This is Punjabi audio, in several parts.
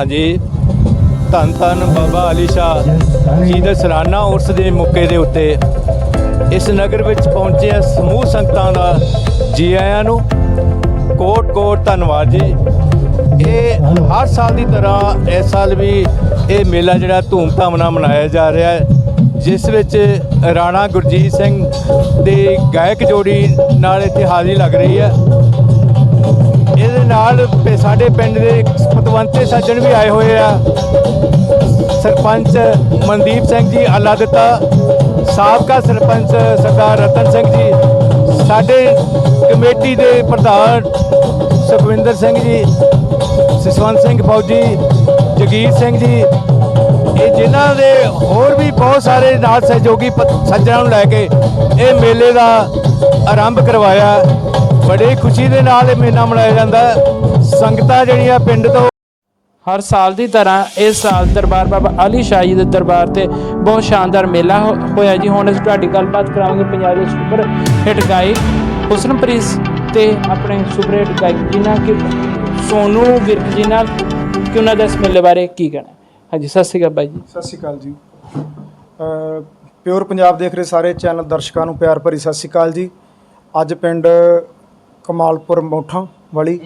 ਹਾਂਜੀ। ਧੰਨ ਧੰਨ ਬਾਬਾ ਅਲੀ ਸ਼ਾਹ ਜੀ ਦੇ ਸਾਲਾਨਾ ਉਰਸ ਦੇ ਮੌਕੇ ਦੇ ਉੱਤੇ ਇਸ ਨਗਰ ਵਿੱਚ ਪਹੁੰਚੇ ਸਮੂਹ ਸੰਗਤਾਂ ਦਾ ਜੀ ਆਇਆਂ ਨੂੰ ਕੋਟ ਕੋਟ ਧੰਨਵਾਦ ਜੀ। ਇਹ ਹਰ ਸਾਲ ਦੀ ਤਰ੍ਹਾਂ ਇਸ ਸਾਲ ਵੀ ਇਹ ਮੇਲਾ ਜਿਹੜਾ ਧੂਮਧਾਮ ਨਾਲ ਮਨਾਇਆ ਜਾ ਰਿਹਾ ਹੈ, ਜਿਸ ਵਿੱਚ ਰਾਣਾ ਗੁਰਜੀਤ ਸਿੰਘ ਦੀ ਗਾਇਕ ਜੋੜੀ ਨਾਲ ਇੱਥੇ ਹਾਜ਼ਰੀ ਲੱਗ ਰਹੀ ਹੈ। ਇਹਦੇ ਨਾਲ ਪੇ- ਸਾਡੇ ਪਿੰਡ ਦੇ ਪਤਵੰਤੇ ਸੱਜਣ ਵੀ ਆਏ ਹੋਏ ਆ। ਸਰਪੰਚ ਮਨਦੀਪ ਸਿੰਘ ਜੀ ਅੱਲਾ ਦਿੱਤਾ। ਸਾਬਕਾ ਸਰਪੰਚ ਸਰਦਾਰ ਰਤਨ ਸਿੰਘ ਜੀ। ਸਾਡੇ ਕਮੇਟੀ ਦੇ ਪ੍ਰਧਾਨ ਸੁਖਵਿੰਦਰ ਸਿੰਘ ਜੀ, ਸਸਵੰਤ ਸਿੰਘ ਫੌਜੀ, ਜਗੀਰ ਸਿੰਘ ਜੀ। ਇਹ ਜਿਨ੍ਹਾਂ ਦੇ ਹੋਰ ਵੀ ਬਹੁਤ ਸਾਰੇ ਨਾਲ ਸਹਿਯੋਗੀ ਪ- ਸੱਜਣਾਂ ਨੂੰ ਲੈ ਕੇ ਇਹ ਮੇਲੇ ਦਾ ਆਰੰਭ ਕਰਵਾਇਆ। ਬੜੇ ਖੁਸ਼ੀ ਦੇ ਨਾਲ ਇਹ ਮੇਲਾ ਮਨਾਇਆ ਜਾਂਦਾ ਸੰਗਤਾਂ ਜਿਹੜੀਆਂ ਪਿੰਡ ਤੋਂ ਹਰ ਸਾਲ ਦੀ ਤਰ੍ਹਾਂ ਇਸ ਸਾਲ ਦਰਬਾਰ ਬਾਬਾ ਅਲੀ ਸ਼ਾਹ ਜੀ ਦੇ ਦਰਬਾਰ ਤੇ ਬਹੁਤ ਸ਼ਾਨਦਾਰ ਮੇਲਾ ਹੋਇਆ ਜੀ। ਹੁਣ ਅਸੀਂ ਤੁਹਾਡੀ ਗੱਲਬਾਤ ਕਰਾਵਾਂਗੇ ਪੰਜਾਬੀ ਦੇ ਸੁਪਰ ਹਿੱਟ ਗਾਇਕ ਹੁਸਨਪ੍ਰੀਤ ਤੇ ਆਪਣੇ ਸੁਪਰ ਹਿੱਟ ਗਾਇਕ ਜਿਨ੍ਹਾਂ ਕਿ ਸੋਨੂ ਵਿਰਕ ਜੀ ਨਾਲ ਕਿ ਉਹਨਾਂ ਦਾ ਇਸ ਮੇਲੇ ਬਾਰੇ ਕੀ ਕਹਿਣਾ ਹਾਂਜੀ, ਸਤਿ ਸ਼੍ਰੀ ਅਕਾਲ ਬਾਈ ਜੀ। ਸਤਿ ਸ਼੍ਰੀ ਅਕਾਲ ਜੀ। ਪਿਓਰ ਪੰਜਾਬ ਦੇਖ ਰਹੇ ਸਾਰੇ ਚੈਨਲ ਦਰਸ਼ਕਾਂ ਨੂੰ ਪਿਆਰ ਭਰੀ ਸਤਿ ਸ਼੍ਰੀ ਅਕਾਲ ਜੀ। ਅੱਜ ਪਿੰਡ ਕਮਾਲਪੁਰ ਮੋਠਾਂ ਵਾਲੀ।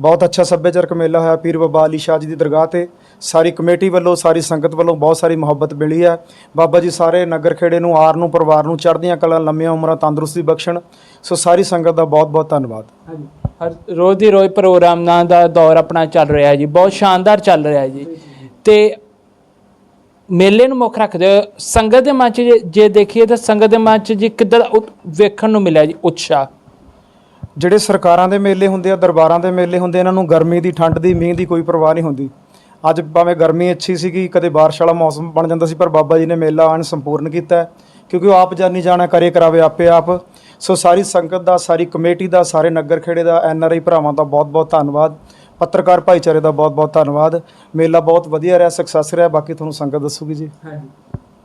ਬਹੁਤ ਅੱਛਾ ਸੱਭਿਆਚਾਰਕ ਮੇਲਾ ਹੋਇਆ ਪੀਰ ਬਾਬਾ ਅਲੀ ਸ਼ਾਹ ਜੀ ਦੀ ਦਰਗਾਹ ਤੇ। ਸਾਰੀ ਕਮੇਟੀ ਵੱਲੋਂ, ਸਾਰੀ ਸੰਗਤ ਵੱਲੋਂ ਬਹੁਤ ਸਾਰੀ ਮੁਹੱਬਤ ਮਿਲੀ ਹੈ। ਬਾਬਾ ਜੀ ਸਾਰੇ ਨਗਰ ਖੇੜੇ ਨੂੰ, ਆਰ ਨੂੰ, ਪਰਿਵਾਰ ਨੂੰ ਚੜ੍ਹਦੀਆਂ ਕਲਾਂ, ਲੰਮੀਆਂ ਉਮਰਾਂ ਤੰਦਰੁਸਤੀ ਬਖਸ਼ਣ। ਸੋ ਸਾਰੀ ਸੰਗਤ ਦਾ ਬਹੁਤ ਬਹੁਤ ਧੰਨਵਾਦ। ਹਰ ਰੋਜ਼ ਦੀ ਰੋਜ਼ ਪ੍ਰੋਗਰਾਮ ਨਾਂ ਦਾ ਦੌਰ ਆਪਣਾ ਚੱਲ ਰਿਹਾ ਜੀ। ਬਹੁਤ ਸ਼ਾਨਦਾਰ ਚੱਲ ਰਿਹਾ ਜੀ। ਤੇ ਮੇਲੇ ਨੂੰ ਮੁੱਖ ਰੱਖਦੇ ਹੋਏ ਸੰਗਤ ਦੇ ਮਨ 'ਚ ਜੇ- ਜੇ ਦੇਖੀਏ ਤਾਂ ਸੰਗਤ ਦੇ ਮਨ 'ਚ ਜੀ ਕਿੱਦਾਂ ਦਾ ਉਤ- ਵੇਖਣ ਨੂੰ ਮਿਲਿਆ ਜੀ, ਉਤਸ਼ਾਹ। ਜਿਹੜੇ ਸਰਕਾਰਾਂ ਦੇ ਮੇਲੇ ਹੁੰਦੇ ਆ, ਦਰਬਾਰਾਂ ਦੇ ਮੇਲੇ ਹੁੰਦੇ ਇਹਨਾਂ ਨੂੰ ਗਰਮੀ ਦੀ, ਠੰਡ ਦੀ, ਮੀਂਹ ਦੀ ਕੋਈ ਪਰਵਾਹ ਨਹੀਂ ਹੁੰਦੀ। ਅੱਜ ਭਾਵੇਂ ਗਰਮੀ ਅੱਛੀ ਸੀਗੀ, ਕਦੇ ਬਾਰਿਸ਼ ਵਾਲਾ ਮੌਸਮ ਬਣ ਜਾਂਦਾ ਸੀ, ਪਰ ਬਾਬਾ ਜੀ ਨੇ ਮੇਲਾ ਆਣ ਸੰਪੂਰਨ ਕੀਤਾ ਕਿਉਂਕਿ ਉਹ ਆਪ ਜਾਨੀ ਜਾਣਾ ਕਰੇ, ਕਰਾਵੇ ਆਪੇ ਆਪ। ਸੋ ਸਾਰੀ ਸੰਗਤ ਦਾ, ਸਾਰੀ ਕਮੇਟੀ ਦਾ, ਸਾਰੇ ਨਗਰ ਖੇੜੇ ਦਾ, ਐਨ ਆਰ ਆਈ ਭਰਾਵਾਂ ਦਾ ਬਹੁਤ ਬਹੁਤ ਧੰਨਵਾਦ। ਪੱਤਰਕਾਰ ਭਾਈਚਾਰੇ ਦਾ ਬਹੁਤ ਬਹੁਤ ਧੰਨਵਾਦ। ਮੇਲਾ ਬਹੁਤ ਵਧੀਆ ਰਿਹਾ ਸਕਸੈਸ ਰਿਹਾ, ਬਾਕੀ ਤੁਹਾਨੂੰ ਸੰਗਤ ਦੱਸੂਗੀ ਜੀ। ਹਾਂਜੀ।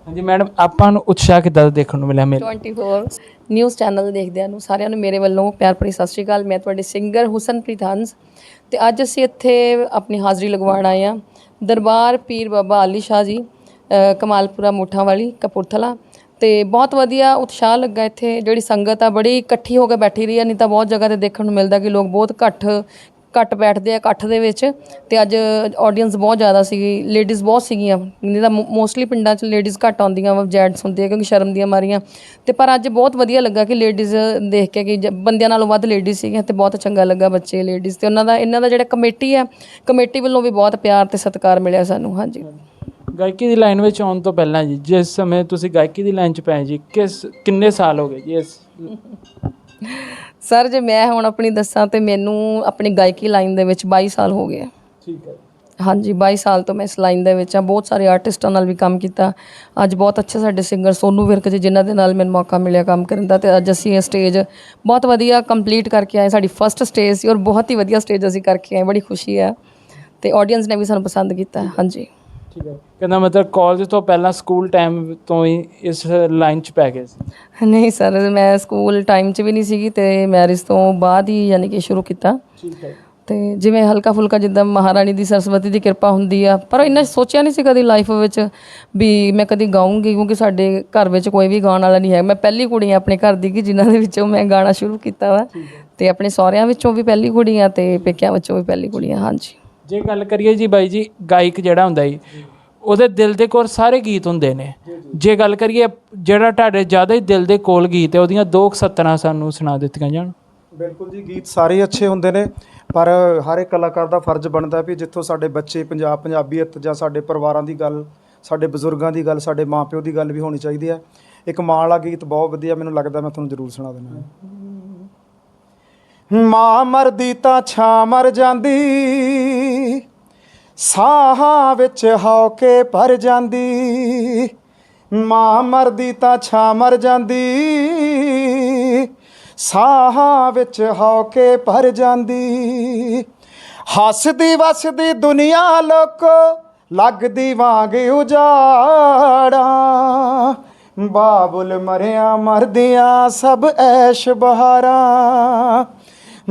ਹਾਂਜੀ, ਮੈਡਮ, ਆਪਾਂ ਨੂੰ ਉਤਸ਼ਾਹ ਕਿੱਦਾਂ ਦਾ ਦੇਖਣ ਨੂੰ ਮਿਲਿਆ ਮੇਲੇ? 24 ਨਿਊਜ਼ ਚੈਨਲ ਦੇਖਦਿਆਂ ਨੂੰ ਸਾਰਿਆਂ ਨੂੰ ਮੇਰੇ ਵੱਲੋਂ ਪਿਆਰ ਭਰੀ ਸਤਿ ਸ਼੍ਰੀ ਅਕਾਲ। ਮੈਂ ਤੁਹਾਡੇ ਸਿੰਗਰ ਹੁਸਨਪ੍ਰੀਤ ਹੰਸ ਤੇ ਅੱਜ ਅਸੀਂ ਇੱਥੇ ਆਪਣੀ ਹਾਜ਼ਰੀ ਲਗਵਾਉਣ ਆਏ ਆ ਦਰਬਾਰ ਪੀਰ ਬਾਬਾ ਅਲੀ ਸ਼ਾਹ ਜੀ ਕਮਾਲਪੁਰਾ ਮੋਠਾਂ ਵਾਲੀ ਕਪੂਰਥਲਾ ਤੇ ਬਹੁਤ ਵਧੀਆ ਉਤਸ਼ਾਹ ਲੱਗਾ ਇੱਥੇ। ਜਿਹੜੀ ਸੰਗਤ ਆ, ਬੜੀ ਇਕੱਠੀ ਹੋ ਕੇ ਬੈਠੀ ਰਹੀ ਆ, ਨਹੀਂ ਤਾਂ ਬਹੁਤ ਜਗ੍ਹਾ ਤੇ ਦੇਖਣ ਨੂੰ ਮਿਲਦਾ ਕਿ ਲੋਕ ਬਹੁਤ ਘੱਟ ਘੱਟ ਬੈਠਦੇ ਆ ਇਕੱਠ ਦੇ ਵਿੱਚ ਤੇ ਅੱਜ ਆਡੀਅנס ਬਹੁਤ ਜ਼ਿਆਦਾ ਸੀਗੀ ਲੇਡੀਜ਼ ਬਹੁਤ ਸੀਗੀਆਂ। ਨਹੀਂ ਤਾਂ ਮੋਸਟਲੀ ਪਿੰਡਾਂ 'ਚ ਲੇਡੀਜ਼ ਘੱਟ ਆਉਂਦੀਆਂ ਵਾ ਜੈਂਟਸ ਹੁੰਦੇ ਆ ਕਿਉਂਕਿ ਸ਼ਰਮ ਦੀਆਂ ਮਾਰੀਆਂ। ਤੇ ਪਰ ਅੱਜ ਬਹੁਤ ਵਧੀਆ ਲੱਗਾ ਕਿ ਲੇਡੀਜ਼ ਦੇਖ ਕੇ ਕਿ ਜ- ਬੰਦਿਆਂ ਨਾਲੋਂ ਵੱਧ ਲੇਡੀਜ਼ ਸੀਗੀਆਂ ਤੇ ਬਹੁਤ ਚੰਗਾ ਲੱਗਾ ਬੱਚੇ ਲੇਡੀਜ਼ ਤੇ ਉਹਨਾਂ ਦਾ, ਇਹਨਾਂ ਦਾ ਜਿਹੜਾ ਕਮੇਟੀ ਆ, ਕਮੇਟੀ ਵੱਲੋਂ ਵੀ ਬਹੁਤ ਪਿਆਰ ਤੇ ਸਤਿਕਾਰ ਮਿਲਿਆ ਸਾਨੂੰ, ਹਾਂਜੀ। ਗਾਇਕੀ ਦੀ ਲਾਈਨ ਵਿੱਚ ਆਉਣ ਤੋਂ ਪਹਿਲਾਂ ਜੀ, ਜਿਸ ਸਮੇਂ ਤੁਸੀਂ ਗਾਇਕੀ ਦੀ ਲਾਈਨ 'ਚ ਪਏ ਜੀ, ਕਿਸ, ਕਿੰਨੇ ਸਾਲ ਹੋ ਗਏ ਜੀ ਇਸ ਸਰ ਜੇ ਮੈਂ ਹੁਣ ਆਪਣੀ ਦੱਸਾਂ ਤੇ ਮੈਨੂੰ ਆਪਣੀ ਗਾਇਕੀ ਲਾਈਨ ਦੇ ਵਿੱਚ 22 ਸਾਲ ਹੋ ਗਏ ਠੀਕ ਹੈ। ਹਾਂਜੀ 22 ਸਾਲ ਤੋਂ ਮੈਂ ਇਸ ਲਾਈਨ ਦੇ ਵਿੱਚ ਆ। ਬਹੁਤ ਸਾਰੇ ਆਰਟਿਸਟਾਂ ਨਾਲ ਵੀ ਕੰਮ ਕੀਤਾ। ਅੱਜ ਬਹੁਤ ਅੱਛੇ ਸਾਡੇ ਸਿੰਗਰ ਸੋਨੂ ਵਿਰਕ ਜੀ ਜਿਨ੍ਹਾਂ ਦੇ ਨਾਲ ਮੈਨੂੰ ਮੌਕਾ ਮਿਲਿਆ ਕੰਮ ਕਰਨ ਦਾ ਤੇ ਅੱਜ ਅਸੀਂ ਇਹ ਸਟੇਜ ਬਹੁਤ ਵਧੀਆ ਕੰਪਲੀਟ ਕਰਕੇ ਆਏ। ਸਾਡੀ ਫਰਸਟ ਸਟੇਜ ਸੀ ਔਰ ਬਹੁਤ ਹੀ ਵਧੀਆ ਸਟੇਜ ਅਸੀਂ ਕਰਕੇ ਆਏ। ਬੜੀ ਖੁਸ਼ੀ ਹੈ ਤੇ ਆਡੀਅנס ਨੇ ਵੀ ਸਾਨੂੰ ਪਸੰਦ ਕੀਤਾ। ਹਾਂਜੀ। ਠੀਕ ਹੈ। ਕਹਿੰਦਾ ਮਤਲਬ ਕਾਲਜ ਤੋਂ ਪਹਿਲਾਂ ਸਕੂਲ ਟਾਈਮ ਤੋਂ ਹੀ ਇਸ ਲਾਈਨ 'ਚ ਪੈ ਗਏ ਸੀ। ਨਹੀਂ ਸਰ ਮੈਂ ਸਕੂਲ ਟਾਈਮ 'ਚ ਵੀ ਨਹੀਂ ਸੀਗੀ ਤੇ ਮੈਰਿਜ ਤੋਂ ਬਾਅਦ ਹੀ ਯਾਨੀ ਕਿ ਸ਼ੁਰੂ ਕੀਤਾ। ਠੀਕ ਹੈ। ਤੇ ਜਿਵੇਂ ਹਲਕਾ ਫੁਲਕਾ ਜਿੱਦਾਂ ਮਹਾਰਾਣੀ ਦੀ ਸਰਸਵਤੀ ਦੀ ਕਿਰਪਾ ਹੁੰਦੀ ਆ ਪਰ ਇੰਨਾ ਸੋਚਿਆ ਨਹੀਂ ਸੀ ਕਦੀ ਲਾਈਫ ਵਿੱਚ ਵੀ ਮੈਂ ਕਦੀ ਗਾਉਂਗੀ ਕਿਉਂਕਿ ਸਾਡੇ ਘਰ ਵਿੱਚ ਕੋਈ ਵੀ ਗਾਉਣ ਵਾਲਾ ਨਹੀਂ ਹੈ ਮੈਂ ਪਹਿਲੀ ਕੁੜੀ ਆ ਆਪਣੇ ਘਰ ਦੀ ਕਿ ਜਿਨ੍ਹਾਂ ਦੇ ਵਿੱਚੋਂ ਮੈਂ ਗਾਣਾ ਸ਼ੁਰੂ ਕੀਤਾ ਵਾ ਤੇ ਆਪਣੇ ਸਹੁਰਿਆਂ ਵਿੱਚੋਂ ਵੀ ਪਹਿਲੀ ਕੁੜੀ ਆ ਤੇ ਪੇਕਿਆਂ ਵਿੱਚੋਂ ਵੀ ਪਹਿਲੀ ਕੁੜੀ ਆ ਹਾਂਜੀ। ਜੇ ਗੱਲ ਕਰੀਏ ਜੀ ਬਾਈ ਜੀ ਗਾਇਕ ਜਿਹੜਾ ਹੁੰਦਾ ਜੀ ਉਹਦੇ ਦਿਲ ਦੇ ਕੋਲ ਸਾਰੇ ਗੀਤ ਹੁੰਦੇ ਨੇ। ਜੇ ਗੱਲ ਕਰੀਏ ਜਿਹੜਾ ਤੁਹਾਡੇ ਜ਼ਿਆਦਾ ਹੀ ਦਿਲ ਦੇ ਕੋਲ ਗੀਤ ਹੈ ਉਹਦੀਆਂ ਦੋ ਸਤਰਾਂ ਸਾਨੂੰ ਸੁਣਾ ਦਿੱਤੀਆਂ ਜਾਣ। ਬਿਲਕੁਲ ਜੀ ਗੀਤ ਸਾਰੇ ਅੱਛੇ ਹੁੰਦੇ ਨੇ ਪਰ ਹਰ ਇੱਕ ਕਲਾਕਾਰ ਦਾ ਫਰਜ਼ ਬਣਦਾ ਵੀ ਜਿੱਥੋਂ ਸਾਡੇ ਬੱਚੇ ਪੰਜਾਬ ਪੰਜਾਬੀਅਤ ਜਾਂ ਸਾਡੇ ਪਰਿਵਾਰਾਂ ਦੀ ਗੱਲ ਸਾਡੇ ਬਜ਼ੁਰਗਾਂ ਦੀ ਗੱਲ ਸਾਡੇ ਮਾਪਿਓ ਦੀ ਗੱਲ ਵੀ ਹੋਣੀ ਚਾਹੀਦੀ ਹੈ। ਇੱਕ ਮਾਂ ਵਾਲਾ ਗੀਤ ਬਹੁਤ ਵਧੀਆ ਮੈਨੂੰ ਲੱਗਦਾ ਮੈਂ ਤੁਹਾਨੂੰ ਜ਼ਰੂਰ ਸੁਣਾ ਦੇਣਾ ਮਾਂ ਮਰਦੀ ਤਾਂ ਛਾਂ ਮਰ ਜਾਂਦੀ। ਸਾਹਾਂ ਵਿੱਚ ਹੌ ਕੇ ਭਰ ਜਾਂਦੀ। ਮਾਂ ਮਰਦੀ ਤਾਂ ਛਾਂ ਮਰ ਜਾਂਦੀ। ਸਾਹਾਂ ਵਿੱਚ ਹੌ ਕੇ ਭਰ ਜਾਂਦੀ। ਹੱਸਦੀ ਵਸਦੀ ਦੁਨੀਆ ਲੋਕੋ, ਲੱਗਦੀ ਵਾਂਗ ਉਜਾੜਾਂ। ਬਾਬੁਲ ਮਰਿਆ ਮਰਦਿਆਂ ਸਭ ਐਸ਼ ਬਹਾਰਾਂ।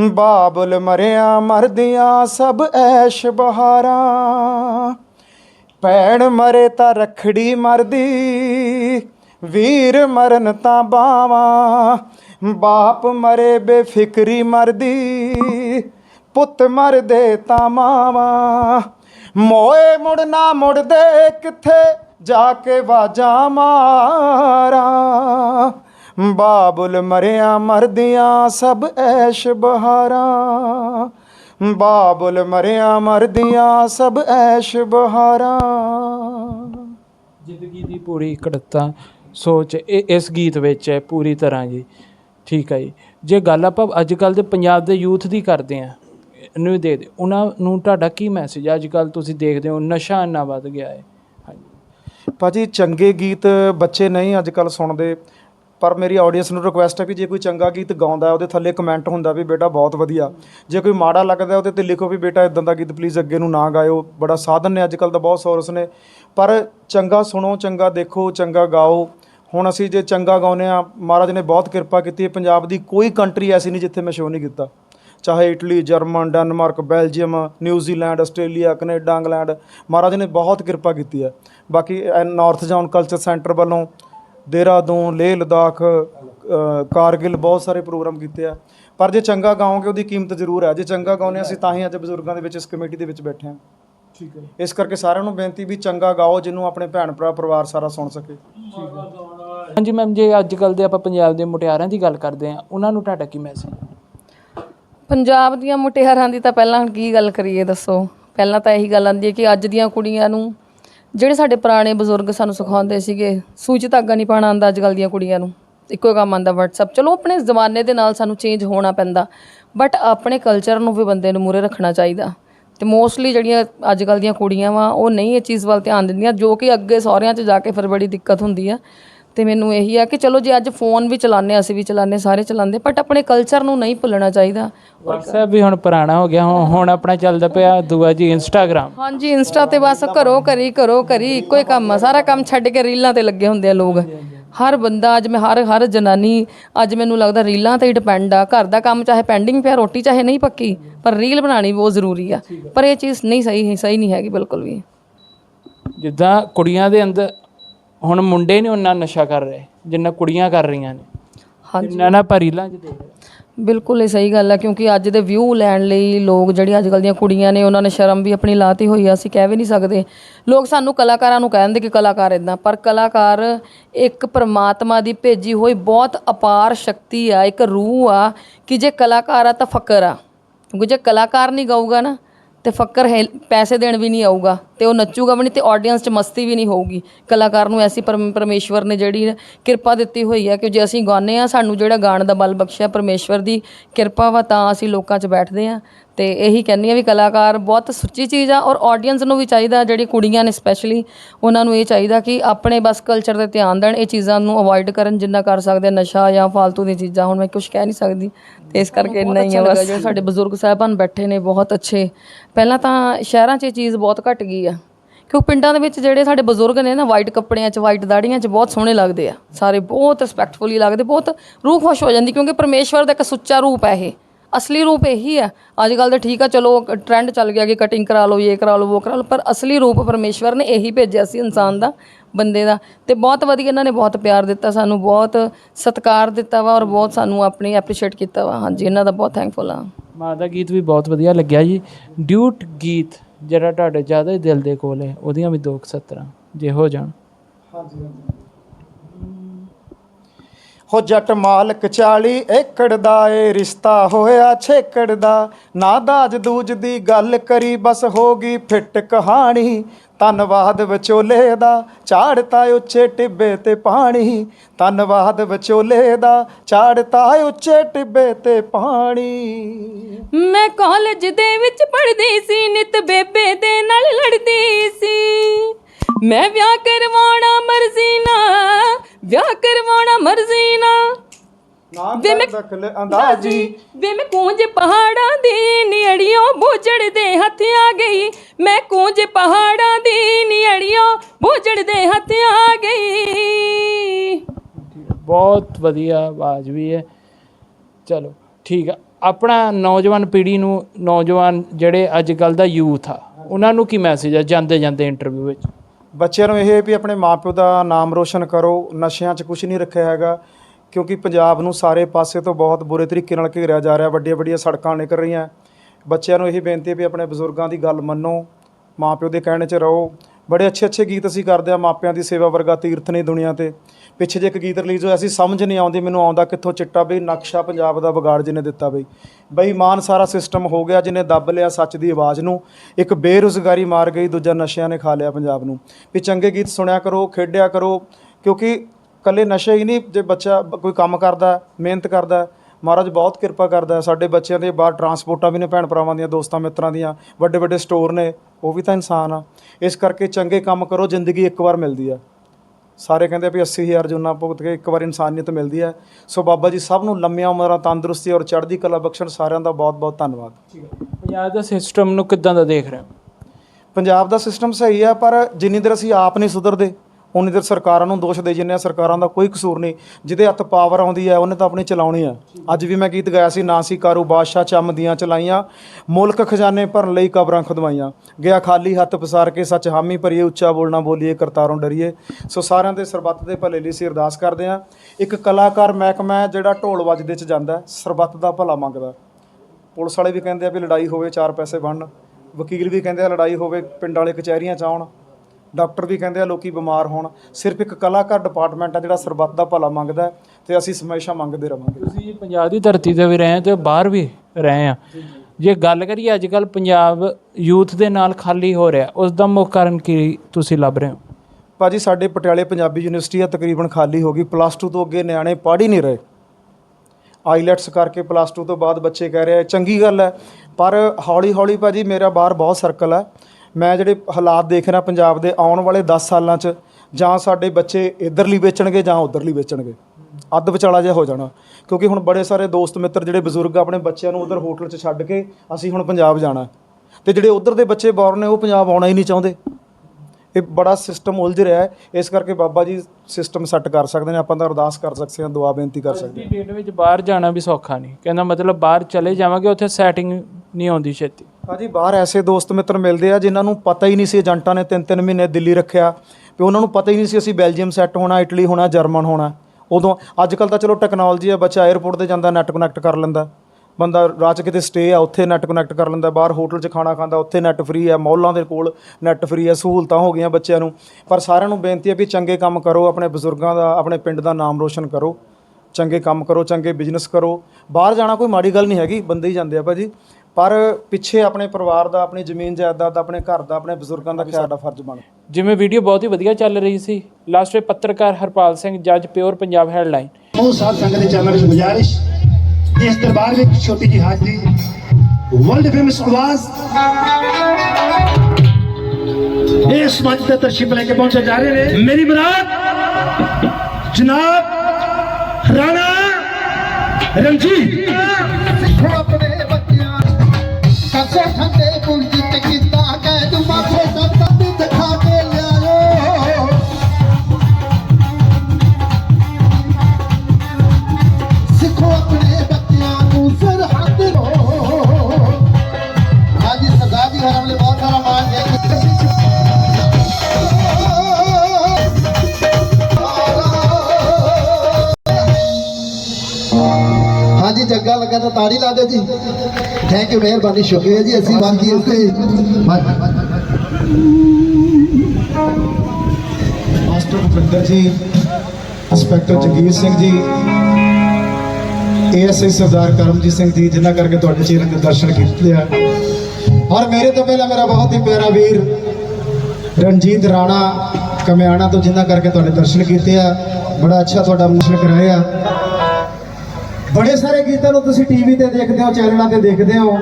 ਬਾਬਲ ਮਰਿਆ, ਮਰਦੀਆਂ ਸਭ ਐਸ਼ ਬਹਾਰਾਂ। ਭੈਣ ਮਰੇ ਤਾਂ ਰਖੜੀ ਮਰਦੀ, ਵੀਰ ਮਰਨ ਤਾਂ ਬਾਵਾਂ। ਬਾਪ ਮਰੇ ਬੇਫਿਕਰੀ ਮਰਦੀ, ਪੁੱਤ ਮਰਦੇ ਤਾਂ ਮਾਵਾਂ। ਮੋਏ ਮੁੜ ਨਾ ਮੁੜਦੇ, ਕਿੱਥੇ ਜਾ ਕੇ ਵਾਜਾਂ ਮਾਰਾਂ। ਬਾਬੁਲ ਮਰਿਆ ਮਰਦੀਆਂ ਸਭ ਐਸ਼ ਬਹਾਰਾਂ। ਬਾਬੁਲ ਮਰਿਆ ਮਰਦੀਆਂ ਸਭ ਐਸ਼ ਬਹਾਰਾਂ। ਜ਼ਿੰਦਗੀ ਦੀ ਪੂਰੀ ਕੜਤਾ ਸੋਚ ਇਹ ਇਸ ਗੀਤ ਵਿੱਚ ਹੈ ਪੂਰੀ ਤਰ੍ਹਾਂ ਜੀ। ਠੀਕ ਹੈ ਜੀ। ਜੇ ਗੱਲ ਆਪਾਂ ਅੱਜ ਕੱਲ ਦੇ ਪੰਜਾਬ ਦੇ ਯੂਥ ਦੀ ਕਰਦੇ ਆ ਨੂੰ ਦੇ ਦੇ। ਉਹਨਾਂ ਨੂੰ ਤੁਹਾਡਾ ਕੀ ਮੈਸੇਜ ਅੱਜ ਕੱਲ ਤੁਸੀਂ ਦੇਖਦੇ ਹੋ ਨਸ਼ਾ ਇੰਨਾ ਵੱਧ ਗਿਆ ਹੈ। ਹਾਂਜੀ। ਭਾਜੀ ਚੰਗੇ ਗੀਤ ਬੱਚੇ ਨਹੀਂ ਅੱਜ ਕੱਲ ਸੁਣਦੇ। ਪਰ ਮੇਰੀ ਆਡੀਅנס ਨੂੰ ਰਿਕੁਐਸਟ ਹੈ ਕਿ ਜੇ ਕੋਈ ਚੰਗਾ ਗੀਤ ਗਾਉਂਦਾ ਉਹਦੇ ਥੱਲੇ ਕਮੈਂਟ ਹੁੰਦਾ ਵੀ ਬੇਟਾ ਬਹੁਤ ਵਧੀਆ। ਜੇ ਕੋਈ ਮਾੜਾ ਲੱਗਦਾ ਉਹਦੇ ਤੇ ਲਿਖੋ ਵੀ ਬੇਟਾ ਇਦਾਂ ਦਾ ਗੀਤ ਪਲੀਜ਼ ਅੱਗੇ ਨੂੰ ਨਾ ਗਾਇਓ। ਬੜਾ ਸਾਧਨ ਨੇ ਅੱਜ ਕੱਲ ਤਾਂ ਬਹੁਤ ਸੋਰਸ ਨੇ। ਪਰ ਚੰਗਾ ਸੁਣੋ, ਚੰਗਾ ਦੇਖੋ, ਚੰਗਾ ਗਾਓ। ਹੁਣ ਅਸੀਂ ਜੇ ਚੰਗਾ ਗਾਉਂਦੇ ਆ ਮਹਾਰਾਜ ਨੇ ਬਹੁਤ ਕਿਰਪਾ ਕੀਤੀ ਹੈ, ਪੰਜਾਬ ਦੀ ਕੋਈ ਕੰਟਰੀ ਐਸੀ ਨਹੀਂ ਜਿੱਥੇ ਮੈਂ ਸ਼ੋਅ ਨਹੀਂ ਕੀਤਾ। ਚਾਹੇ Italy, German, Denmark, Belgium New Zealand Australia, Canada, England, ਮਹਾਰਾਜ ਨੇ ਬਹੁਤ ਕਿਰਪਾ ਕੀਤੀ ਹੈ। ਬਾਕੀ ਨਾਰਥ ਜ਼ੋਨ ਕਲਚਰ ਸੈਂਟਰ ਵੱਲੋਂ ਦੇਹਰਾਦੂਨ ਲੇਹ ਲਦਾਖ ਕਾਰਗਿਲ ਬਹੁਤ ਸਾਰੇ ਪ੍ਰੋਗਰਾਮ ਕੀਤੇ ਆ। ਪਰ ਜੇ ਚੰਗਾ ਗਾਓਗੇ ਉਹਦੀ ਕੀਮਤ ਜ਼ਰੂਰ ਹੈ। ਜੇ ਚੰਗਾ ਗਾਉਂਦੇ ਅਸੀਂ ਤਾਂ ਹੀ ਅੱਜ ਬਜ਼ੁਰਗਾਂ ਦੇ ਵਿੱਚ ਇਸ ਕਮੇਟੀ ਦੇ ਵਿੱਚ ਬੈਠੇ ਹਾਂ। ਠੀਕ ਹੈ। ਇਸ ਕਰਕੇ ਸਾਰਿਆਂ ਨੂੰ ਬੇਨਤੀ ਵੀ ਚੰਗਾ ਗਾਓ ਜਿਹਨੂੰ ਆਪਣੇ ਭੈਣ ਭਰਾ ਪਰਿਵਾਰ ਸਾਰਾ ਸੁਣ ਸਕੇ। ਹਾਂਜੀ ਮੈਮ ਜੇ ਅੱਜ ਕੱਲ ਦੇ ਆਪਾਂ ਪੰਜਾਬ ਦੇ ਮੁਟਿਆਰਾਂ ਦੀ ਗੱਲ ਕਰਦੇ ਆ ਉਹਨਾਂ ਨੂੰ ਤੁਹਾਡਾ ਕੀ ਮੈਸੇਜ ਪੰਜਾਬ ਦੀਆਂ ਮੁਟਿਆਰਾਂ ਦੀ ਤਾਂ ਪਹਿਲਾਂ ਕੀ ਗੱਲ ਕਰੀਏ ਦੱਸੋ? ਪਹਿਲਾਂ ਤਾਂ ਇਹੀ ਗੱਲ ਆਉਂਦੀ ਹੈ ਕਿ ਅੱਜ ਦੀਆਂ ਕੁੜੀਆਂ ਨੂੰ ਜਿਹੜੇ ਸਾਡੇ ਪੁਰਾਣੇ ਬਜ਼ੁਰਗ ਸਾਨੂੰ ਸਿਖਾਉਂਦੇ ਸੀਗੇ, ਸੂਈ 'ਚ ਧਾਗਾ ਨਹੀਂ ਪਾਣਾ ਆਉਂਦਾ ਅੱਜ ਕੱਲ੍ਹ ਦੀਆਂ ਕੁੜੀਆਂ ਨੂੰ, ਇੱਕੋ ਹੀ ਕੰਮ ਆਉਂਦਾ WhatsApp ਚਲੋ ਆਪਣੇ ਜ਼ਮਾਨੇ ਦੇ ਨਾਲ ਸਾਨੂੰ ਚੇਂਜ ਹੋਣਾ ਪੈਂਦਾ ਬਟ ਆਪਣੇ ਕਲਚਰ ਨੂੰ ਵੀ ਬੰਦੇ ਨੂੰ ਮੂਰੇ ਰੱਖਣਾ ਚਾਹੀਦਾ। ਤੇ ਮੋਸਟਲੀ ਜਿਹੜੀਆਂ ਅੱਜ ਕੱਲ੍ਹ ਦੀਆਂ ਕੁੜੀਆਂ ਵਾ, ਉਹ ਨਹੀਂ ਇਹ ਚੀਜ਼ ਵੱਲ ਧਿਆਨ ਦਿੰਦੀਆਂ, ਜੋ ਕਿ ਅੱਗੇ ਸਹੁਰਿਆਂ 'ਚ ਜਾ ਕੇ ਫਿਰ ਬੜੀ ਦਿੱਕਤ ਹੁੰਦੀ ਆ। ਤੇ ਮੈਨੂੰ ਇਹੀ ਆ ਕਿ ਚਲੋ ਜੇ ਅੱਜ ਫੋਨ ਵੀ ਚਲਾਉਂਦੇ ਹਾਂ, ਅਸੀਂ ਵੀ ਚਲਾਉਂਦੇ ਸਾਰੇ ਚਲਾਉਂਦੇ ਬਟ ਆਪਣੇ ਕਲਚਰ ਨੂੰ ਨਹੀਂ ਭੁੱਲਣਾ ਚਾਹੀਦਾ। WhatsApp ਵੀ ਹੁਣ ਪੁਰਾਣਾ ਹੋ ਗਿਆ ਹੁਣ ਹੁਣ ਆਪਣਾ ਚੱਲਦਾ ਪਿਆ ਦੂਆ ਜੀ ਇੰਸਟਾਗ੍ਰam ਹਾਂਜੀ ਇੰਸਟਾ ਤੇ ਬਸ ਘਰੋ ਘਰੀ ਘਰੋ ਘਰੀ ਇੱਕੋ ਹੀ ਕੰਮ ਆ ਸਾਰਾ ਕੰਮ ਛੱਡ ਕੇ ਰੀਲਾਂ ਤੇ ਲੱਗੇ ਹੁੰਦੇ ਆ ਲੋਕ। ਹਰ ਬੰਦਾ ਅੱਜ ਮੈਂ ਹਰ ਹਰ ਜਨਾਨੀ ਅੱਜ ਮੈਨੂੰ ਲੱਗਦਾ ਰੀਲਾਂ ਤੇ ਹੀ ਡਿਪੈਂਡ ਆ ਘਰ ਦਾ ਕੰਮ ਚਾਹੇ ਪੈਂਡਿੰਗ ਪਿਆ ਰੋਟੀ ਚਾਹੇ ਨਹੀਂ ਪੱਕੀ ਪਰ ਰੀਲ ਬਣਾਉਣੀ ਬਹੁਤ ਜ਼ਰੂਰੀ ਆ। ਪਰ ਇਹ ਚੀਜ਼ ਨਹੀਂ ਸਹੀ ਸਹੀ ਨਹੀਂ ਹੈਗੀ ਬਿਲਕੁਲ ਵੀ। ਜਿੱਦਾਂ ਕੁੜੀਆਂ ਦੇ ਅੰਦਰ ਹੁਣ ਮੁੰਡੇ ਨਹੀਂ ਉਹਨਾਂ ਨਸ਼ਾ ਕਰ ਰਹੇ ਜਿੰਨਾ ਕੁੜੀਆਂ ਕਰ ਰਹੀਆਂ ਨੇ। ਹਾਂਜੀ। ਜਿੰਨਾ ਨਾ ਪਰੀਲਾਂ ਚ ਰਹੇ ਬਿਲਕੁਲ ਇਹ ਸਹੀ ਗੱਲ ਹੈ ਕਿਉਂਕਿ ਅੱਜ ਦੇ ਵਿਊ ਲੈਣ ਲਈ ਲੋਕ ਜਿਹੜੀ ਅੱਜ ਕੱਲ੍ਹ ਦੀਆਂ ਕੁੜੀਆਂ ਨੇ ਉਹਨਾਂ ਨੇ ਸ਼ਰਮ ਵੀ ਆਪਣੀ ਲਾਤੀ ਹੋਈ ਆ ਅਸੀਂ ਕਹਿ ਵੀ ਨਹੀਂ ਸਕਦੇ। ਲੋਕ ਸਾਨੂੰ ਕਲਾਕਾਰਾਂ ਨੂੰ ਕਹਿੰਦੇ ਕਿ ਕਲਾਕਾਰ ਇਦਾਂ ਪਰ ਕਲਾਕਾਰ ਇੱਕ ਪ੍ਰਮਾਤਮਾ ਦੀ ਭੇਜੀ ਹੋਈ ਬਹੁਤ ਅਪਾਰ ਸ਼ਕਤੀ ਆ ਇੱਕ ਰੂਹ ਆ ਕਿ ਜੇ ਕਲਾਕਾਰ ਆ ਤਾਂ ਫਕਰ ਆ। ਕਿਉਂਕਿ ਜੇ ਕਲਾਕਾਰ ਨਹੀਂ ਗਾਊਗਾ ਨਾ ਤੇ ਫੱਕਰ ਪੈਸੇ ਦੇਣ ਵੀ ਨਹੀਂ ਆਊਗਾ। ਤੇ ਉਹ ਨੱਚੂਗਾ ਵੀ ਨਹੀਂ ਤੇ ਆਡੀਅנס 'ਚ ਮਸਤੀ ਵੀ ਨਹੀਂ ਹੋਊਗੀ। ਕਲਾਕਾਰ ਨੂੰ ਐਸੀ ਪਰਮ- ਪਰਮੇਸ਼ਵਰ ਨੇ ਜਿਹੜੀ ਕਿਰਪਾ ਦਿੱਤੀ ਹੋਈ ਹੈ ਕਿ ਜੇ ਅਸੀਂ ਗਾਉਂਦੇ ਆ ਸਾਨੂੰ ਜਿਹੜਾ ਗਾਣ ਦਾ ਬਲ ਬਖਸ਼ਿਆ ਪਰਮੇਸ਼ਵਰ ਦੀ ਕਿਰਪਾ ਵਾ ਤਾਂ ਅਸੀਂ ਲੋਕਾਂ 'ਚ ਬੈਠਦੇ ਆ ਤੇ ਇਹੀ ਕਹਿੰਦੀ ਆ ਵੀ ਕਲਾਕਾਰ ਬਹੁਤ ਸੁੱਚੀ ਚੀਜ਼ ਆ ਔਰ ਆਡੀਅנס ਨੂੰ ਵੀ ਚਾਹੀਦਾ ਜਿਹੜੀ ਕੁੜੀਆਂ ਨੇ ਸਪੈਸ਼ਲੀ ਉਹਨਾਂ ਨੂੰ ਇਹ ਚਾਹੀਦਾ ਕਿ ਆਪਣੇ ਬਸ ਕਲਚਰ ਤੇ ਧਿਆਨ ਦੇਣ ਇਹ ਚੀਜ਼ਾਂ ਨੂੰ ਅਵੋਇਡ ਕਰਨ ਜਿੰਨਾ ਕਰ ਸਕਦੇ ਨਸ਼ਾ ਜਾਂ ਫਾਲਤੂ ਦੀਆਂ ਚੀਜ਼ਾਂ। ਹੁਣ ਮੈਂ ਕੁਝ ਕਹਿ ਨਹੀਂ ਸਕਦੀ ਤੇ ਇਸ ਕਰਕੇ ਨਹੀਂ ਆ ਬਸ। ਜਿਹੜੇ ਸਾਡੇ ਬਜ਼ੁਰਗ ਸਾਹਿਬਾਨ ਬੈਠੇ ਨੇ ਬਹੁਤ ਅੱਛੇ। ਪਹਿਲਾਂ ਤਾਂ ਸ਼ਹਿਰਾਂ 'ਚ ਇਹ ਚੀਜ਼ ਬਹੁਤ ਘਟ ਗਈ ਆ। ਕਿਉਂ ਪਿੰਡਾਂ ਦੇ ਵਿੱਚ ਜਿਹੜੇ ਸਾਡੇ ਬਜ਼ੁਰਗ ਨੇ ਨਾ ਵਾਈਟ ਕੱਪੜਿਆਂ 'ਚ ਵਾਈਟ ਦਾੜੀਆਂ 'ਚ ਬਹੁਤ ਸੋਹਣੇ ਲੱਗਦੇ ਆ। ਸਾਰੇ ਬਹੁਤ ਰਿਸਪੈਕਟਫੁਲੀ ਲੱਗਦੇ, ਬਹੁਤ ਰੂਹ ਖੁਸ਼ ਹੋ ਜਾਂਦੀ ਕਿਉਂਕਿ ਪਰਮੇਸ਼ਵਰ ਦਾ ਇੱਕ ਸੁੱਚਾ ਰੂਪ ਹੈ ਇਹ। ਅਸਲੀ ਰੂਪ ਇਹੀ ਆ ਅੱਜ ਕੱਲ ਤਾਂ ਠੀਕ ਆ, ਚਲੋ ਟ੍ਰੈਂਡ ਚੱਲ ਗਿਆ ਕਿ ਕਟਿੰਗ ਕਰਾ ਲਓ, ਇਹ ਕਰਾ ਲਓ, ਉਹ ਕਰਾ ਲਓ, ਪਰ ਅਸਲੀ ਰੂਪ ਪਰਮੇਸ਼ਵਰ ਨੇ ਇਹੀ ਭੇਜਿਆ ਸੀ ਇਨਸਾਨ ਦਾ, ਬੰਦੇ ਦਾ। ਤੇ ਬਹੁਤ ਵਧੀਆ ਇਹਨਾਂ ਨੇ ਬਹੁਤ ਪਿਆਰ ਦਿੱਤਾ ਸਾਨੂੰ, ਬਹੁਤ ਸਤਿਕਾਰ ਦਿੱਤਾ ਵਾ ਔਰ ਬਹੁਤ ਸਾਨੂੰ ਆਪਣੀ ਐਪਰੀਸ਼ੀਏਟ ਕੀਤਾ ਵਾ। ਹਾਂਜੀ, ਇਹਨਾਂ ਦਾ ਬਹੁਤ ਥੈਂਕਫੁਲ ਆ। ਮਾਂ ਦਾ ਗੀਤ ਵੀ ਬਹੁਤ ਵਧੀਆ ਲੱਗਿਆ ਜੀ। ਡਿਊਟ ਗੀਤ। ਜਿਹੜਾ ਤੁਹਾਡੇ ਜ਼ਿਆਦਾ ਹੀ ਦਿਲ ਦੇ ਕੋਲ ਹੈ, ਉਹਦੀਆਂ ਵੀ ਦੋ ਕੁ ਸਤਰਾਂ, ਜੇ ਹੋ ਜਾਣ। ਹੋ ਜੱਟ ਮਾਲਕ 40 ਏਕੜ ਦਾ ਏ ਰਿਸ਼ਤਾ ਹੋਇਆ ਛੇਕੜ ਦਾ। ਨਾ ਦਾਜ ਦੂਜ ਦੀ ਗੱਲ ਕਰੀ, ਬਸ ਹੋ ਗਈ ਫਿੱਟ ਕਹਾਣੀ। ਧੰਨਵਾਦ ਵਿਚੋਲੇ ਦਾ, ਝਾੜਤਾ ਉੱਚੇ ਟਿੱਬੇ ਤੇ ਪਾਣੀ। ਧੰਨਵਾਦ ਵਿਚੋਲੇ ਦਾ, ਝਾੜਤਾ ਉੱਚੇ ਟਿੱਬੇ ਤੇ ਪਾਣੀ। ਮੈਂ ਕਾਲਜ ਦੇ ਵਿੱਚ ਪੜ੍ਹਦੀ ਸੀ, ਨਿਤ ਬੇਬੇ ਦੇ ਨਾਲ ਲੜਦੀ ਸੀ। ਮੈਂ ਵਿਆਹ ਕਰਵਾਉਣਾ ਮਰਜ਼ੀ ਨਾ, ਵਿਆਹ ਕਰਵਾਉਣਾ ਮਰਜ਼ੀ ਨਾ। ਵੇ ਮੈਂ- ਦਖਲ ਅੰਦਾਜ਼ੀ ਵੇ ਮੈਂ ਕੂੰਜ ਪਹਾੜਾਂ ਦੀ ਨਿੜੀਆਂ ਬੋਝੜ ਦੇ ਹੱਥ ਆ ਗਈ। ਮੈਂ ਕੂੰਜ ਪਹਾੜਾਂ ਦੀ ਨਿੜੀਆਂ ਬੋਝੜ ਦੇ ਹੱਥ ਆ ਗਈ। ਬਹੁਤ ਵਧੀਆ ਆਵਾਜ਼ ਵੀ ਹੈ। ਚਲੋ ਠੀਕ ਆ। ਆਪਣਾ ਨੌਜਵਾਨ ਪੀੜ੍ਹੀ ਨੂੰ ਨੌਜਵਾਨ ਜਿਹੜੇ ਅੱਜ ਕੱਲ ਦਾ ਯੂਥ ਆ ਉਹਨਾਂ ਨੂੰ ਕੀ ਮੈਸੇਜ ਆ ਜਾਂਦੇ ਜਾਂਦੇ ਇੰਟਰਵਿਊ ਵਿੱਚ? ਬੱਚਿਆਂ ਨੂੰ ਇਹ ਵੀ ਆਪਣੇ ਮਾਪਿਓ ਦਾ ਨਾਮ ਰੋਸ਼ਨ ਕਰੋ ਨਸ਼ਿਆਂ 'ਚ ਕੁਝ ਨਹੀਂ ਰੱਖਿਆ ਹੈਗਾ। ਕਿਉਂਕਿ ਪੰਜਾਬ ਨੂੰ ਸਾਰੇ ਪਾਸੇ ਤੋਂ ਬਹੁਤ ਬੁਰੇ ਤਰੀਕੇ ਨਾਲ ਘੇਰਿਆ ਜਾ ਰਿਹਾ, ਵੱਡੀਆਂ ਵੱਡੀਆਂ ਸੜਕਾਂ ਨਿਕਲ ਰਹੀਆਂ। ਬੱਚਿਆਂ ਨੂੰ ਇਹੀ ਬੇਨਤੀ ਹੈ ਵੀ ਆਪਣੇ ਬਜ਼ੁਰਗਾਂ ਦੀ ਗੱਲ ਮੰਨੋ, ਮਾਪਿਓ ਦੇ ਕਹਿਣੇ 'ਚ ਰਹੋ। ਬੜੇ ਅੱਛੇ ਅੱਛੇ ਗੀਤ ਅਸੀਂ ਕਰਦੇ ਆ ਮਾਪਿਆਂ ਦੀ ਸੇਵਾ ਵਰਗਾ ਤੀਰਥ ਨਹੀਂ ਦੁਨੀਆ ਤੇ। ਪਿੱਛੇ ਜੇ ਇੱਕ ਗੀਤ ਰਿਲੀਜ਼ ਹੋਇਆ ਸੀ, ਸਮਝ ਨਹੀਂ ਆਉਂਦੀ ਮੈਨੂੰ ਆਉਂਦਾ ਕਿੱਥੋਂ ਚਿੱਟਾ ਬਈ, ਨਕਸ਼ਾ ਪੰਜਾਬ ਦਾ ਵਿਗਾੜ ਜਿਹਨੇ ਦਿੱਤਾ ਬਈ। ਬੇਈਮਾਨ ਸਾਰਾ ਸਿਸਟਮ ਹੋ ਗਿਆ, ਜਿਹਨੇ ਦੱਬ ਲਿਆ ਸੱਚ ਦੀ ਆਵਾਜ਼ ਨੂੰ। ਇੱਕ ਬੇਰੁਜ਼ਗਾਰੀ ਮਾਰ ਗਈ, ਦੂਜਾ ਨਸ਼ਿਆਂ ਨੇ ਖਾ ਲਿਆ ਪੰਜਾਬ ਨੂੰ। ਵੀ ਚੰਗੇ ਗੀਤ ਸੁਣਿਆ ਕਰੋ, ਖੇਡਿਆ ਕਰੋ, ਕਿਉਂਕਿ ਕੱਲੇ ਨਸ਼ਾ ਹੀ ਨਹੀਂ ਜੇ ਬੱਚਾ ਕੋਈ ਕੰਮ ਕਰਦਾ ਮਿਹਨਤ ਕਰਦਾ ਮਹਾਰਾਜ ਬਹੁਤ ਕਿਰਪਾ ਕਰਦਾ। ਸਾਡੇ ਬੱਚਿਆਂ ਦੇ ਬਾਹਰ ਟਰਾਂਸਪੋਰਟਾਂ ਵੀ ਨੇ ਭੈਣ ਭਰਾਵਾਂ ਦੀਆਂ ਦੋਸਤਾਂ ਮਿੱਤਰਾਂ ਦੀਆਂ ਵੱਡੇ ਵੱਡੇ ਸਟੋਰ ਨੇ ਉਹ ਵੀ ਤਾਂ ਇਨਸਾਨ ਆ। ਇਸ ਕਰਕੇ ਚੰਗੇ ਕੰਮ ਕਰੋ ਜ਼ਿੰਦਗੀ ਇੱਕ ਵਾਰ ਮਿਲਦੀ ਆ। ਸਾਰੇ ਕਹਿੰਦੇ ਆ ਵੀ 80000 ਜੁਨਾ ਭੁਗਤ ਕੇ ਇੱਕ ਵਾਰ ਇਨਸਾਨੀਅਤ ਮਿਲਦੀ ਹੈ ਸੋ ਬਾਬਾ ਜੀ ਸਭ ਨੂੰ ਲੰਮੀਆਂ ਉਮਰਾਂ ਤੰਦਰੁਸਤੀ ਔਰ ਚੜ੍ਹਦੀ ਕਲਾ ਬਖਸ਼ਣ ਸਾਰਿਆਂ ਦਾ ਬਹੁਤ ਬਹੁਤ ਧੰਨਵਾਦ ਪੰਜਾਬ ਦਾ ਸਿਸਟਮ ਨੂੰ ਕਿੱਦਾਂ ਦਾ ਦੇਖ ਰਹੇ ਹੋ? ਪੰਜਾਬ ਦਾ ਸਿਸਟਮ ਸਹੀ ਹੈ ਪਰ ਜਿੰਨੀ ਦੇਰ ਅਸੀਂ ਆਪ ਨਹੀਂ ਸੁਧਰਦੇ ਉਨੀ ਦੇਰ ਸਰਕਾਰਾਂ ਨੂੰ ਦੋਸ਼ ਦੇ ਜਿੰਨੇ ਆ, ਸਰਕਾਰਾਂ ਦਾ ਕੋਈ ਕਸੂਰ ਨਹੀਂ। ਜਿਹਦੇ ਹੱਥ ਪਾਵਰ ਆਉਂਦੀ ਹੈ ਉਹਨੇ ਤਾਂ ਆਪਣੀ ਚਲਾਉਣੀ ਹੈ ਅੱਜ ਵੀ ਮੈਂ ਗੀਤ ਗਾਇਆ ਸੀ, ਨਾ ਸੀ ਕਾਰੂ, ਬਾਦਸ਼ਾਹ ਚੰਮ ਦੀਆਂ ਚਲਾਈਆਂ। ਮੁਲਕ ਖਜ਼ਾਨੇ ਭਰਨ ਲਈ ਕਬਰਾਂ ਖੁਦਵਾਈਆਂ। ਗਿਆ ਖਾਲੀ ਹੱਥ ਪਸਾਰ ਕੇ, ਸੱਚ ਹਾਮੀ ਭਰੀਏ, ਉੱਚਾ ਬੋਲਣਾ ਬੋਲੀਏ, ਕਰਤਾਰੋਂ ਡਰੀਏ। ਸੋ ਸਾਰਿਆਂ ਦੇ ਸਰਬੱਤ ਦੇ ਭਲੇ ਲਈ ਅਸੀਂ ਅਰਦਾਸ ਕਰਦੇ ਹਾਂ। ਇੱਕ ਕਲਾਕਾਰ ਮਹਿਕਮਾ ਹੈ, ਜਿਹੜਾ ਢੋਲ ਵੱਜਦੇ ਚ ਜਾਂਦਾ ਸਰਬੱਤ ਦਾ ਭਲਾ ਮੰਗਦਾ ਪੁਲਿਸ ਵਾਲੇ ਵੀ ਕਹਿੰਦੇ ਆ ਵੀ ਲੜਾਈ ਹੋਵੇ, ਚਾਰ ਪੈਸੇ ਬਣਨ। ਵਕੀਲ ਵੀ ਕਹਿੰਦੇ ਆ ਲੜਾਈ ਹੋਵੇ, ਪਿੰਡ ਵਾਲੇ ਕਚਹਿਰੀਆਂ ਚ ਆਉਣ। ਡਾਕਟਰ ਵੀ ਕਹਿੰਦੇ ਆ ਲੋਕੀ ਬਿਮਾਰ ਹੋਣ। ਸਿਰਫ ਇੱਕ ਕਲਾਕਾਰ ਡਿਪਾਰਟਮੈਂਟ ਆ ਜਿਹੜਾ ਸਰਬੱਤ ਦਾ ਭਲਾ ਮੰਗਦਾ ਤੇ ਅਸੀਂ ਹਮੇਸ਼ਾ ਮੰਗਦੇ ਰਵਾਂਗੇ। ਤੁਸੀਂ ਪੰਜਾਬ ਦੀ ਧਰਤੀ ਤੇ ਵੀ ਰਹੇ ਤੇ ਬਾਹਰ ਵੀ ਰਹੇ ਆ। ਜੇ ਗੱਲ ਕਰੀਏ ਅੱਜ ਕੱਲ ਪੰਜਾਬ ਯੂਥ ਦੇ ਨਾਲ ਖਾਲੀ ਹੋ ਰਿਹਾ ਉਸ ਦਾ ਮੁੱਖ ਕਾਰਨ ਕੀ ਤੁਸੀਂ ਲੱਭ ਰਹੇ ਹੋ? ਭਾਜੀ ਸਾਡੇ ਪਟਿਆਲੇ ਪੰਜਾਬੀ ਯੂਨੀਵਰਸਿਟੀ ਆ ਤਕਰੀਬਨ ਖਾਲੀ ਹੋ ਗਈ। ਪਲੱਸ 2 ਤੋਂ ਅੱਗੇ ਨਿਆਣੇ ਪੜ੍ਹ ਹੀ ਨਹੀਂ ਰਹੇ। ਆਈਲੈਟਸ ਕਰਕੇ ਪਲੱਸ 2 ਤੋਂ ਬਾਅਦ ਬੱਚੇ ਕਹਿ ਰਹੇ ਆ ਚੰਗੀ ਗੱਲ ਹੈ। ਪਰ ਹੌਲੀ ਹੌਲੀ ਭਾਜੀ ਮੇਰਾ ਬਾਹਰ ਬਹੁਤ ਸਰਕਲ ਹੈ ਮੈਂ ਜਿਹੜੇ ਹਾਲਾਤ ਦੇਖ ਰਿਹਾ ਪੰਜਾਬ ਦੇ ਆਉਣ ਵਾਲੇ 10 ਸਾਲਾਂ 'ਚ, ਜਾਂ ਸਾਡੇ ਬੱਚੇ ਇੱਧਰਲੀ ਵੇਚਣਗੇ ਜਾਂ ਉੱਧਰਲੀ ਵੇਚਣਗੇ। ਅੱਧ ਵਿਚਾਲਾ ਜਿਹਾ ਹੋ ਜਾਣਾ। ਕਿਉਂਕਿ ਹੁਣ ਬੜੇ ਸਾਰੇ ਦੋਸਤ ਮਿੱਤਰ ਜਿਹੜੇ ਬਜ਼ੁਰਗ ਆਪਣੇ ਬੱਚਿਆਂ ਨੂੰ ਉਧਰ ਹੋਟਲ 'ਚ ਛੱਡ ਕੇ ਅਸੀਂ ਹੁਣ ਪੰਜਾਬ ਜਾਣਾ। ਤੇ ਜਿਹੜੇ ਉਧਰ ਦੇ ਬੱਚੇ ਬਾਹਰ ਨੇ, ਉਹ ਪੰਜਾਬ ਆਉਣਾ ਹੀ ਨਹੀਂ ਚਾਹੁੰਦੇ। ਇਹ ਬੜਾ ਸਿਸਟਮ ਉਲਝ ਰਿਹਾ ਹੈ। ਇਸ ਕਰਕੇ ਬਾਬਾ ਜੀ ਸਿਸਟਮ ਸੈੱਟ ਕਰ ਸਕਦੇ ਨੇ। ਆਪਾਂ ਤਾਂ ਅਰਦਾਸ ਕਰ ਸਕਦੇ ਹਾਂ, ਦੁਆ ਬੇਨਤੀ ਕਰ ਸਕਦੇ ਦੀ ਡੇਟ ਵਿੱਚ ਬਾਹਰ ਜਾਣਾ ਵੀ ਸੌਖਾ ਨਹੀਂ। ਕਹਿੰਦਾ ਮਤਲਬ ਬਾਹਰ ਚਲੇ ਜਾਵਾਂਗੇ, ਉੱਥੇ ਸੈਟਿੰਗ ਨਹੀਂ ਆਉਂਦੀ ਛੇਤੀ। ਭਾਜੀ ਬਾਹਰ ਐਸੇ ਦੋਸਤ ਮਿੱਤਰ ਮਿਲਦੇ ਆ ਜਿਨ੍ਹਾਂ ਨੂੰ ਪਤਾ ਹੀ ਨਹੀਂ ਸੀ, ਏਜੰਟਾਂ ਨੇ ਤਿੰਨ ਤਿੰਨ ਮਹੀਨੇ ਦਿੱਲੀ ਰੱਖਿਆ। ਵੀ ਉਹਨਾਂ ਨੂੰ ਪਤਾ ਹੀ ਨਹੀਂ ਸੀ ਅਸੀਂ ਬੈਲਜੀਅਮ ਸੈੱਟ ਹੋਣਾ, ਇਟਲੀ ਹੋਣਾ, ਜਰਮਨ ਹੋਣਾ। ਉਦੋਂ ਅੱਜ ਕੱਲ ਤਾਂ ਚਲੋ ਟੈਕਨੋਲੋਜੀ ਆ, ਬੱਚਾ 에ਅਰਪੋਰਟ ਤੇ ਜਾਂਦਾ ਨੈਟ ਕਨੈਕਟ ਕਰ ਲੈਂਦਾ। ਬੰਦਾ ਰਾਹ 'ਚ ਕਿਤੇ ਸਟੇ ਆ, ਉੱਥੇ ਨੈਟ ਕਨੈਕਟ ਕਰ ਲੈਂਦਾ, ਬਾਹਰ ਹੋਟਲ 'ਚ ਖਾਣਾ ਖਾਂਦਾ, ਉੱਥੇ ਨੈਟ ਫ੍ਰੀ ਆ, ਮੌਲਾਂ ਦੇ ਕੋਲ ਨੈਟ ਫ੍ਰੀ ਆ, ਸਹੂਲਤਾਂ ਹੋ ਗਈਆਂ ਬੱਚਿਆਂ ਨੂੰ। ਪਰ ਸਾਰਿਆਂ ਨੂੰ ਬੇਨਤੀ ਹੈ ਵੀ ਚੰਗੇ ਕੰਮ ਕਰੋ, ਆਪਣੇ ਬਜ਼ੁਰਗਾਂ ਦਾ, ਆਪਣੇ ਪਿੰਡ ਦਾ ਨਾਮ ਰੋਸ਼ਨ ਕਰੋ। ਚੰਗੇ ਕੰਮ ਕਰੋ, ਚੰਗੇ ਬਿਜ਼ਨਸ ਕਰੋ। ਬਾਹਰ ਜਾਣਾ ਕੋਈ ਮਾੜੀ ਗੱਲ ਨਹੀਂ ਹੈਗੀ, ਬੰਦੇ ਹੀ ਜਾਂਦੇ ਆ ਭਾਜੀ। ਪਰ ਪਿੱਛੇ ਆਪਣੇ ਪਰਿਵਾਰ ਦਾ ਆਪਣੀ ਜ਼ਮੀਨ ਜਾਇਦਾਦ ਦਾ ਆਪਣੇ ਘਰ ਦਾ ਆਪਣੇ ਬਜ਼ੁਰਗਾਂ ਦਾ ਖਿਆਲ ਦਾ ਫਰਜ਼ ਬਣਦਾ ਜਿਵੇਂ ਵੀਡੀਓ ਬਹੁਤ ਹੀ ਵਧੀਆ ਚੱਲ ਰਹੀ ਸੀ। ਲਾਸਟ ਵਿੱਚ ਪੱਤਰਕਾਰ ਹਰਪਾਲ ਸਿੰਘ ਜੱਜ ਪਿਓਰ ਪੰਜਾਬ ਹੈਡਲਾਈਨ ਬਹੁਤ ਸਾਧ ਸੰਗਤ ਦੇ ਚਰਨਾਂ ਵਿੱਚ ਗੁਜ਼ਾਰਿਸ਼। ਇਸ ਦਰਬਾਰ ਵਿੱਚ ਛੋਟੀ ਜਿਹੀ ਹਾਜ਼ਰੀ ਵਰਲਡ ਫੇਮਸ ਆਵਾਜ਼। ਇਸ ਮੰਚ ਤੇ ਤਸ਼ਰੀਫ ਲੈ ਕੇ ਪਹੁੰਚੇ ਜਾ ਰਹੇ ਨੇ ਮੇਰੀ ਬਰਾਤ ਜਨਾਬ ਰਾਣਾ ਰਣਜੀਤ। ਸਿੱਖੋ ਆਪਣੇ ਕੱਸੇ ਠੰਡੇ ਪੁੰਜ ਕੀਤਾ ਕੈਦ ਮਾਥੇ ਸਭ ਦਿਖਾ ਕੇ ਲਿਆਓ ਸਿੱਖੋ ਆਪਣੇ ਬੱਚਿਆਂ ਨੂੰ ਸਰਹੱਦ ਰੋ। ਹਾਂਜੀ, ਸਰਦਾਰ ਜੀ, ਹਰਾਂ ਲਈ ਬਹੁਤ ਸਾਰਾ ਮਾਨ ਹੈ। ਹਾਂਜੀ ਜੱਗਾ ਲੱਗਾ ਤਾਂ ਤਾੜੀ ਲਾ ਦਿਓ ਜੀ। ਥੈਂਕ ਯੂ ਮਿਹਰਬਾਨੀ, ਸ਼ੁਕਰੀਆ ਜੀ। ਅਸੀਂ ਬਾਕੀ ਉੱਤੇ। Master Bhupinder ji, inspector Jagir Singh ji, ASI ਸਰਦਾਰ ਕਰਮਜੀਤ ਸਿੰਘ ਜੀ, ਜਿਨ੍ਹਾਂ ਕਰਕੇ ਤੁਹਾਡੇ ਚਿਹਰੇ ਦੇ ਦਰਸ਼ਨ ਕੀਤੇ ਆ। ਔਰ ਮੇਰੇ ਤੋਂ ਪਹਿਲਾਂ ਮੇਰਾ ਬਹੁਤ ਹੀ ਪਿਆਰਾ ਵੀਰ ਰਣਜੀਤ ਰਾਣਾ ਕਮਿਆਣਾ ਤੋਂ, ਜਿਨ੍ਹਾਂ ਕਰਕੇ ਤੁਹਾਡੇ ਦਰਸ਼ਨ ਕੀਤੇ ਆ। ਬੜਾ ਅੱਛਾ ਤੁਹਾਡਾ ਮੁਸ਼ਲ ਕਰਾਇਆ। ਬੜੇ ਸਾਰੇ ਗੀਤਾਂ ਨੂੰ ਤੁਸੀਂ ਟੀਵੀ ਤੇ ਦੇਖਦੇ ਹੋ, ਚੈਨਲਾਂ ਤੇ ਦੇਖਦੇ ਹੋ।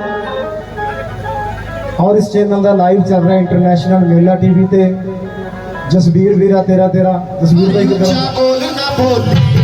ਔਰ ਇਸ ਚੈਨਲ ਦਾ ਲਾਈਵ ਚੱਲ ਰਿਹਾ ਇੰਟਰਨੈਸ਼ਨਲ ਮੇਲਾ ਟੀਵੀ ਤੇ। ਜਸਬੀਰ ਵੀਰਾ, ਤੇਰਾ ਤੇਰਾ। ਜਸਬੀਰ ਭਾਈ ਕਿਦਾਂ?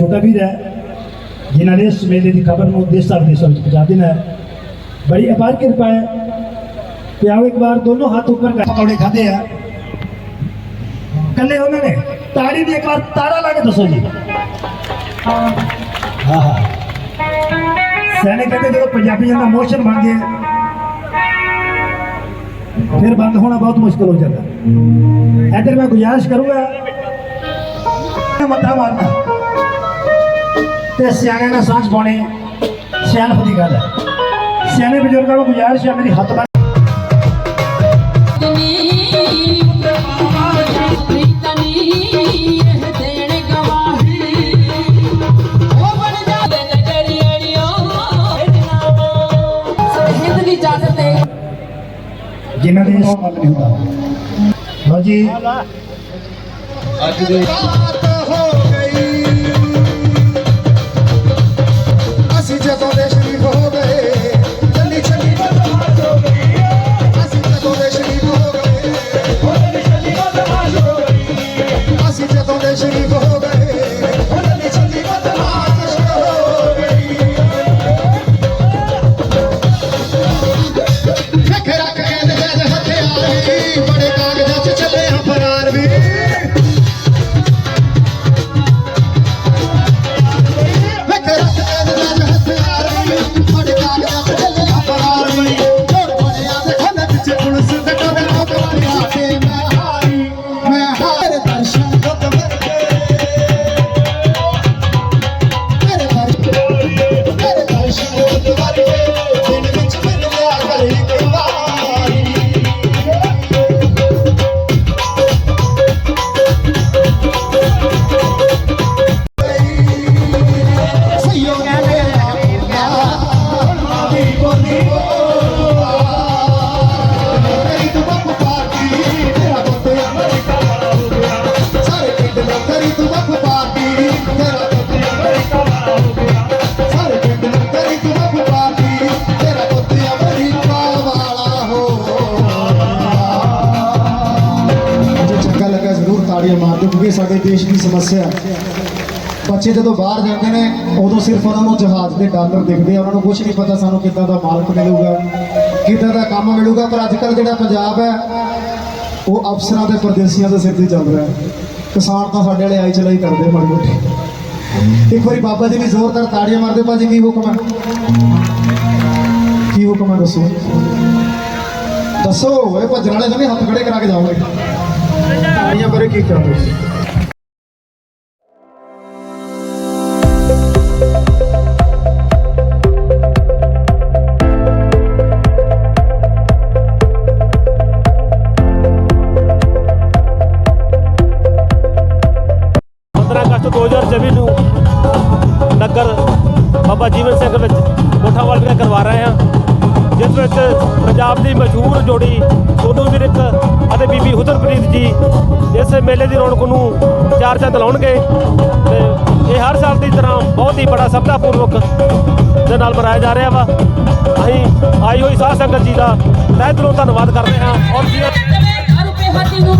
ਛੋਟਾ ਵੀਰ ਹੈ, ਜਿਨ੍ਹਾਂ ਨੇ ਇਸ ਮੇਲੇ ਦੀ ਖਬਰ ਨੂੰ ਦੇਸ਼ਾਂ ਵਿਦੇਸ਼ਾਂ ਵਿੱਚ ਪਹੁੰਚਾ ਦੇਣਾ ਹੈ। ਬੜੀ ਅਪਾਰ ਕਿਰਪਾ ਹੈ ਕਿ ਆਓ ਇੱਕ ਵਾਰ ਦੋਨੋਂ ਹੱਥ ਉੱਪਰ ਕਰ ਪਕੌੜੇ ਖਾਦੇ ਆ। ਕੱਲੇ ਉਹਨਾਂ ਨੇ? ਤਾੜੀ ਦੀ ਇੱਕ ਵਾਰ ਤਾਰਾ ਲਾ ਕੇ ਦੱਸੋ ਜੀ। ਹਾਂ ਹਾਂ ਸੈਨੇ ਕਹਿੰਦੇ ਜਦੋਂ ਪੰਜਾਬੀਆਂ ਦਾ ਮੋਸ਼ਨ ਬਣ ਜੇ, ਫਿਰ ਬੰਦ ਹੋਣਾ ਬਹੁਤ ਮੁਸ਼ਕਲ ਹੋ ਜਾਂਦਾ। ਇੱਧਰ ਮੈਂ ਗੁਜ਼ਾਰਿਸ਼ ਕਰੂੰਗਾ। ਮੱਥਾ ਮਾਰਨਾ ਤੇ ਸਿਆਣਿਆਂ ਨਾਲ ਸਾਂਝ ਪਾਉਣੀ ਸਿਆਣਪ ਦੀ ਗੱਲ ਹੈ। ਸਿਆਣੇ ਬਜ਼ੁਰਗਾਂ ਨੂੰ ਗੁਜ਼ਾਰਿਸ਼ ਹੈ, ਮੇਰੀ ਹੱਥ ਬੰਨ੍ਹ। ਜਿਨ੍ਹਾਂ ਦੇ ਇਸ ਨਹੀਂ ਹੁੰਦਾ। ਲਓ ਜੀ। ਰਾਤ ਹੋ ਜਦੋਂ ਦੇ ਸ਼ਰੀਫ ਹੋ ਗਏ ਚੱਲੀ ਚੱਲੀ ਬਦਮਾਸ਼ ਹੋ ਗਈ ਅਸੀਂ ਜਦੋਂ ਦੇ ਸ਼ਰੀਫ ਹੋ ਗਏ ਚੱਲੀ ਚੱਲੀ ਬਦਮਾਸ਼ ਹੋ ਗਈ ਅਸੀਂ ਜਦੋਂ ਦੇ ਸ਼ਰੀਫ ਹੋ ਗਏ ਸਾਡੇ ਦੇਸ਼ ਦੀ ਸਮੱਸਿਆ। ਹੈ ਬੱਚੇ ਜਦੋਂ ਬਾਹਰ ਜਾਂਦੇ ਨੇ, ਉਦੋਂ ਸਿਰਫ ਉਹਨਾਂ ਨੂੰ ਜਹਾਜ਼ ਦੇ ਡਾਲਰ ਦਿਖਦੇ ਆ। ਉਹਨਾਂ ਨੂੰ ਕੁਝ ਨਹੀਂ ਪਤਾ ਸਾਨੂੰ ਕਿੱਦਾਂ ਦਾ ਮਾਲਕ ਮਿਲੂਗਾ, ਕਿੱਦਾਂ ਦਾ ਕੰਮ ਮਿਲੂਗਾ। ਪਰ ਅੱਜ ਕੱਲ ਜਿਹੜਾ ਪੰਜਾਬ ਹੈ, ਉਹ ਅਫਸਰਾਂ ਦੇ ਪਰਦੇਸੀਆਂ ਦੇ ਸਿਰ ਤੇ ਚੱਲ ਰਿਹਾ ਹੈ। ਕਿਸਾਨ ਤਾਂ ਸਾਡੇ ਵਾਲੇ ਆਈ ਚਲਾਈ ਕਰਦੇ ਮਾੜੀ ਮੋਟੀ ਇੱਕ ਵਾਰੀ ਬਾਬਾ ਜੀ ਵੀ ਜ਼ੋਰਦਾਰ ਤਾੜੀਆਂ ਮਾਰਦੇ, ਭਾਜੀ ਕੀ ਹੁਕਮ ਹੈ? ਕੀ ਹੁਕਮ ਹੈ ਦੱਸੋ? ਦੱਸੋ ਇਹ ਭੱਜਣ ਵਾਲੇ ਤਾਂ ਹੱਥ ਖੜੇ ਕਰਾ ਕੇ ਜਾਓਗੇ। ਤਾੜੀਆਂ ਬਾਰੇ ਕੀ ਕਰਦੇ ਸੋਨੂ ਵਿਰਕ ਅਤੇ ਬੀਬੀ ਹੁਦਰਪ੍ਰੀਤ ਜੀ ਇਸ ਮੇਲੇ ਦੀ ਰੌਣਕ ਨੂੰ ਚਾਰ ਚੰਦ ਲਾਉਣਗੇ ਤੇ ਇਹ ਹਰ ਸਾਲ ਦੀ ਤਰ੍ਹਾਂ ਬਹੁਤ ਹੀ ਬੜਾ ਸਫਲਤਾਪੂਰਵਕ ਦੇ ਨਾਲ ਮਨਾਇਆ ਜਾ ਰਿਹਾ ਵਾ ਅਸੀਂ ਆਈ ਹੋਈ ਸਾਧ ਸੰਗਤ ਜੀ ਦਾ ਤਹਿ ਦਿਲੋਂ ਧੰਨਵਾਦ ਕਰਦੇ ਹਾਂ ਔਰ ਜੀ ਹਰ ਪੇ ਹਾਥੀ ਨੂੰ